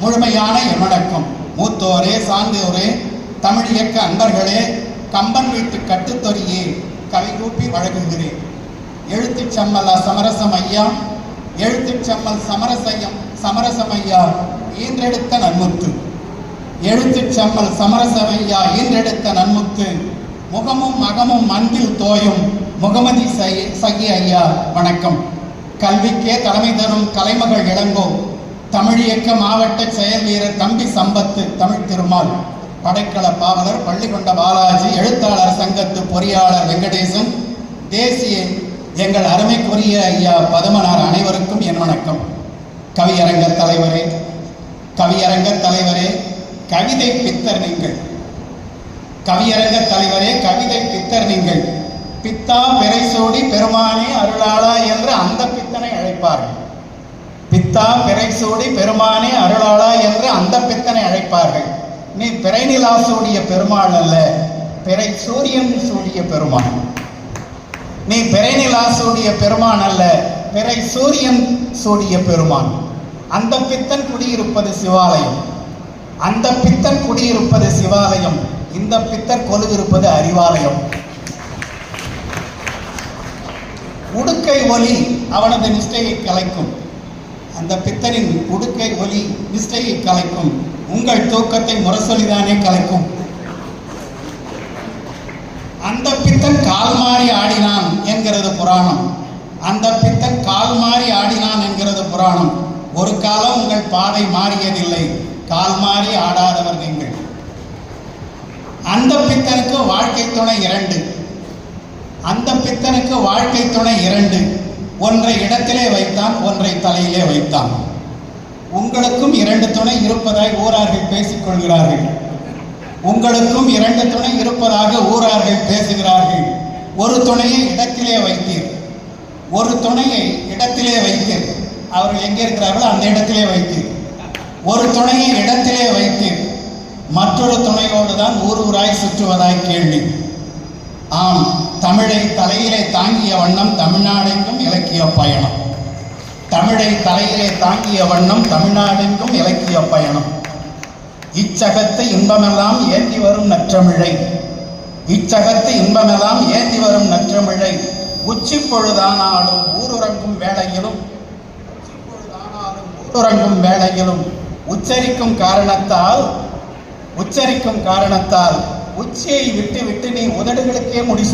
முழுமையான என் வணக்கம் மூத்தோரே சான்றோரே தமிழ் இயக்க அன்பர்களே கம்பன் வீட்டு கட்டுத்தொறியே கவிகூப்பி வழங்குகிறேன். எழுத்துச் சம்மல் சமரசம் ஐயா எழுத்துச் சம்மல் சமரசையம் சமரசம் ஐயா ஈன்றெடுத்த நன்முத்து. எழுத்துச் செம்மல் சமரசமையா ஈன்றெடுத்த நன்முத்து. முகமும் மகமும் அன்பில் தோயும் முகமதி சகி ஐயா வணக்கம். கல்விக்கே தலைமை தரும் கலைமகள் இளங்கோ தமிழ் இயக்க மாவட்ட செயல் வீரர் தம்பி சம்பத்து தமிழ் திருமால் படைக்கல பாவலர் பள்ளிக்கொண்ட பாலாஜி எழுத்தாளர் சங்கத்து பொறியாளர் வெங்கடேசன் தேசிய எங்கள் அருமைக்குரிய ஐயா பதுமனார் அனைவருக்கும் என் வணக்கம். கவியரங்க தலைவரே கவியரங்க தலைவரே கவிதை பித்தர் நீங்கள். கவியரங்க தலைவரே கவிதை பித்தர் நீங்கள். பித்தா பெரைசோடி பெருமானே அருளாளா என்று அந்த பித்தனை அழைப்பார்கள். பித்தா பிறைசூடி பெருமானே அருளாளா என்று அந்த பித்தனை அழைப்பார்கள். நீ பிறைநிலா சூடிய பெருமாள் அல்ல பிறை சூரியன் சூடிய பெருமாள். நீ பிறைநிலா சூடிய பெருமான் அல்ல பிறை சூரியன் சூடிய பெருமான் அந்த பித்தன் குடியிருப்பது சிவாலயம். அந்த பித்தன் குடியிருப்பது சிவாலயம். இந்த பித்தர் கொலுவிருப்பது அறிவாலயம். உடுக்கை ஒலி அவனது நிஷ்டையை கலைக்கும். அந்த பித்தனின் உடுக்கை ஒலி நிஷ்டையை கலைக்கும். உங்கள் தூக்கத்தை முரசொலிதானே கலைக்கும். அந்த பித்தன் கால் மாறி ஆடினான் என்கிறது புராணம். அந்த பித்தன் கால் மாறி ஆடினான் என்கிறது புராணம். ஒரு காலம் உங்கள் பாதை மாறியதில்லை. கால் மாறி ஆடாதவர் நீங்கள். அந்த பித்தனுக்கு வாழ்க்கை துணை இரண்டு. அந்த பித்தனுக்கு வாழ்க்கை துணை இரண்டு. ஒன்றை இடத்திலே வைத்தான் ஒன்றை தலையிலே வைத்தான். உங்களுக்கும் இரண்டு துணை இருப்பதாய் ஊரார்கள் பேசிக் கொள்கிறார்கள் உங்களுக்கும் இரண்டு துணை இருப்பதாக ஊரார்கள் பேசுகிறார்கள். ஒரு துணையை இடத்திலே வைத்தீர். ஒரு துணையை இடத்திலே வைத்தீர். அவர்கள் எங்கே இருக்கிறார்களோ அந்த இடத்திலே வைத்தீர். ஒரு துணையை இடத்திலே வைத்தீர். மற்றொரு துணையோடு தான் ஊர் ஊராய் சுற்றுவதாய் கேள்வி. ஆம் தமிழை தலையிலே தாங்கிய வண்ணம் தமிழ்நாடெங்கும் இலக்கிய பயணம். தமிழை தலையிலே தாங்கிய வண்ணம் தமிழ்நாடெங்கும் இலக்கிய பயணம். இச்சகத்து இன்பமெல்லாம் ஏந்தி வரும் நற்றமிழை. இச்சகத்து இன்பமெல்லாம் ஏந்தி வரும் நற்றமிழை. உச்சி பொழுதானாலும் ஊருறங்கும் வேளையிலும் ஊருறங்கும் வேளையிலும் உச்சரிக்கும் காரணத்தால் உச்சரிக்கும் காரணத்தால் உச்சியை விட்டு விட்டு நீ உதடுகளுக்கே முடிசு.